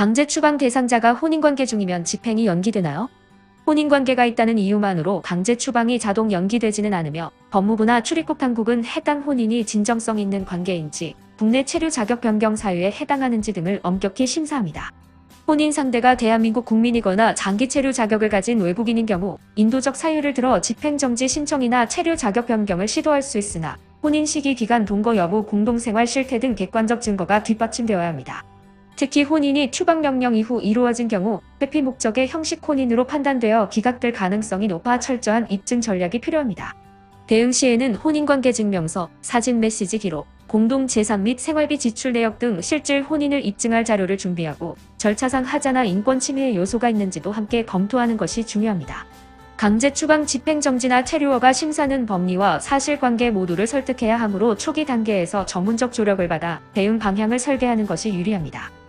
강제 추방 대상자가 혼인관계 중이면 집행이 연기되나요? 혼인관계가 있다는 이유만으로 강제 추방이 자동 연기되지는 않으며 법무부나 출입국 당국은 해당 혼인이 진정성 있는 관계인지 국내 체류 자격 변경 사유에 해당하는지 등을 엄격히 심사합니다. 혼인 상대가 대한민국 국민이거나 장기 체류 자격을 가진 외국인인 경우 인도적 사유를 들어 집행정지 신청이나 체류 자격 변경을 시도할 수 있으나 혼인 시기 기간 동거 여부 공동생활 실태 등 객관적 증거가 뒷받침되어야 합니다. 특히 혼인이 추방 명령 이후 이루어진 경우 회피 목적의 형식 혼인으로 판단되어 기각될 가능성이 높아 철저한 입증 전략이 필요합니다. 대응 시에는 혼인관계 증명서, 사진 메시지 기록, 공동 재산 및 생활비 지출 내역 등 실질 혼인을 입증할 자료를 준비하고 절차상 하자나 인권 침해 요소가 있는지도 함께 검토하는 것이 중요합니다. 강제 추방 집행정지나 체류허가 심사는 법리와 사실관계 모두를 설득해야 하므로 초기 단계에서 전문적 조력을 받아 대응 방향을 설계하는 것이 유리합니다.